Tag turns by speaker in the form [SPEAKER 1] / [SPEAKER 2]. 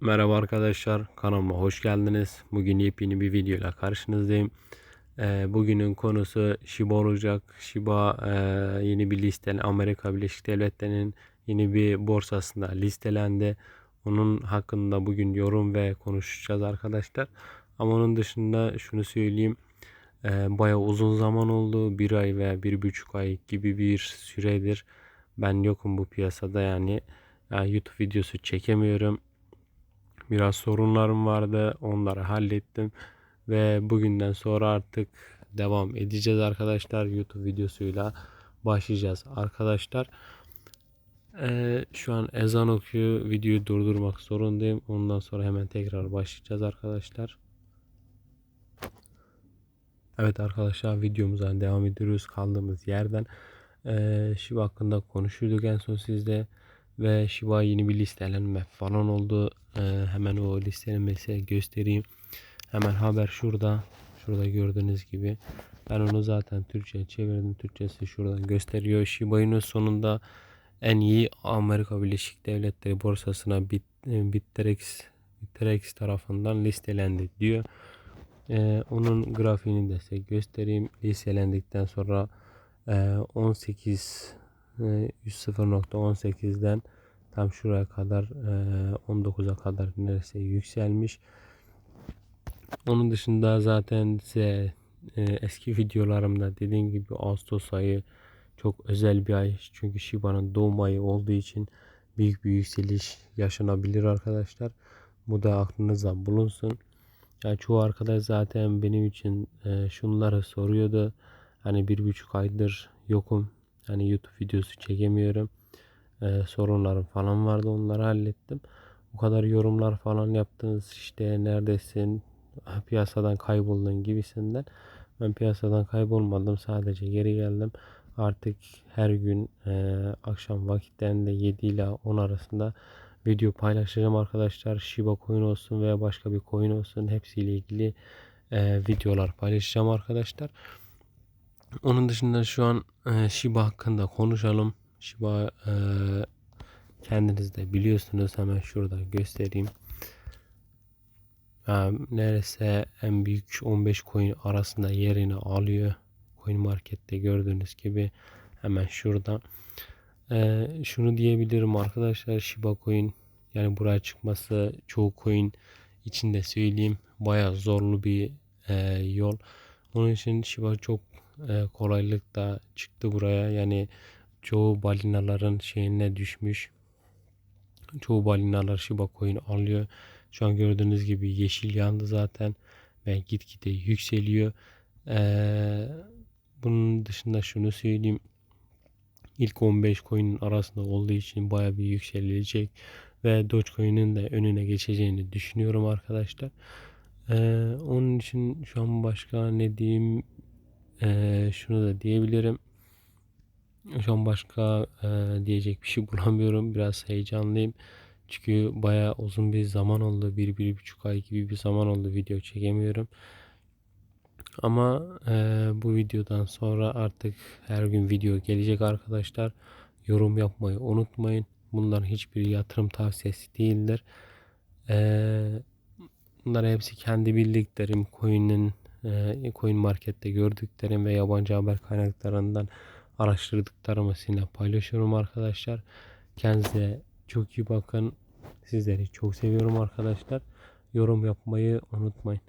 [SPEAKER 1] Merhaba arkadaşlar kanalıma hoş geldiniz. Bugün yepyeni bir videoyla karşınızdayım. Ee, bugünün konusu Shiba olacak. Shiba e, yeni bir listeli Amerika Birleşik Devletleri'nin yeni bir borsasında listelendi. Onun hakkında bugün yorum ve konuşacağız arkadaşlar. Ama onun dışında şunu söyleyeyim. E, bayağı uzun zaman oldu. Bir ay veya bir buçuk ay gibi bir süredir ben yokum bu piyasada yani. yani YouTube videosu çekemiyorum Biraz sorunlarım vardı. Onları hallettim. Ve bugünden sonra artık devam edeceğiz arkadaşlar. YouTube videosuyla başlayacağız arkadaşlar. Ee, şu an ezan okuyor. Videoyu durdurmak zorundayım. Ondan sonra hemen tekrar başlayacağız arkadaşlar. Evet arkadaşlar videomuza devam ediyoruz kaldığımız yerden. Ee, Shiba hakkında konuşuyorduk en son sizde ve Shiba yeni bir listelenme falan oldu. Ee, hemen o listelenmesi göstereyim. Hemen haber şurada. Şurada gördüğünüz gibi. Ben onu zaten Türkçe çevirdim. Türkçesi şuradan gösteriyor. Shiba Inu sonunda en iyi Amerika Birleşik Devletleri borsasına Bit, Bittrex, Bittrex tarafından listelendi diyor. Ee, onun grafiğini de size göstereyim. Listelendikten sonra e, 18 100.18'den tam şuraya kadar 19'a kadar neredeyse yükselmiş. Onun dışında zaten size eski videolarımda dediğim gibi Ağustos ayı çok özel bir ay. Çünkü Shiba'nın doğum ayı olduğu için büyük bir yükseliş yaşanabilir arkadaşlar. Bu da aklınızda bulunsun. Yani çoğu arkadaş zaten benim için şunları soruyordu. Hani bir buçuk aydır yokum Hani YouTube videosu çekemiyorum. Ee, sorunlarım falan vardı onları hallettim. Bu kadar yorumlar falan yaptınız işte neredesin piyasadan kayboldun gibisinden. Ben piyasadan kaybolmadım sadece geri geldim. Artık her gün e, akşam vakitlerinde 7 ile 10 arasında video paylaşacağım arkadaşlar. Shiba coin olsun veya başka bir coin olsun hepsiyle ilgili e, videolar paylaşacağım arkadaşlar. Onun dışında şu an e, Shiba hakkında konuşalım. Shiba e, kendiniz de biliyorsunuz. Hemen şurada göstereyim. Yani neredeyse en büyük 15 coin arasında yerini alıyor. Coin markette gördüğünüz gibi hemen şurada. E, şunu diyebilirim arkadaşlar Shiba coin yani buraya çıkması çoğu coin içinde söyleyeyim baya zorlu bir e, yol. Onun için Shiba çok e, kolaylıkla çıktı buraya. Yani çoğu balinaların şeyine düşmüş. Çoğu balinalar Shiba Coin alıyor. Şu an gördüğünüz gibi yeşil yandı zaten ve gitgide yükseliyor. Ee, bunun dışında şunu söyleyeyim. İlk 15 coin'in arasında olduğu için baya bir yükselilecek ve Dogecoin'in de önüne geçeceğini düşünüyorum arkadaşlar. Ee, onun için şu an başka ne diyeyim ee, şunu da diyebilirim. Şu an başka e, diyecek bir şey bulamıyorum. Biraz heyecanlıyım. Çünkü baya uzun bir zaman oldu. Bir, bir buçuk ay gibi bir zaman oldu video çekemiyorum. Ama e, bu videodan sonra artık her gün video gelecek arkadaşlar. Yorum yapmayı unutmayın. Bunların hiçbir yatırım tavsiyesi değildir. E, bunlar hepsi kendi bildiklerim. Coin'in Coin Market'te gördüklerim ve yabancı haber kaynaklarından araştırdıklarımı sizinle paylaşıyorum arkadaşlar. Kendinize çok iyi bakın. Sizleri çok seviyorum arkadaşlar. Yorum yapmayı unutmayın.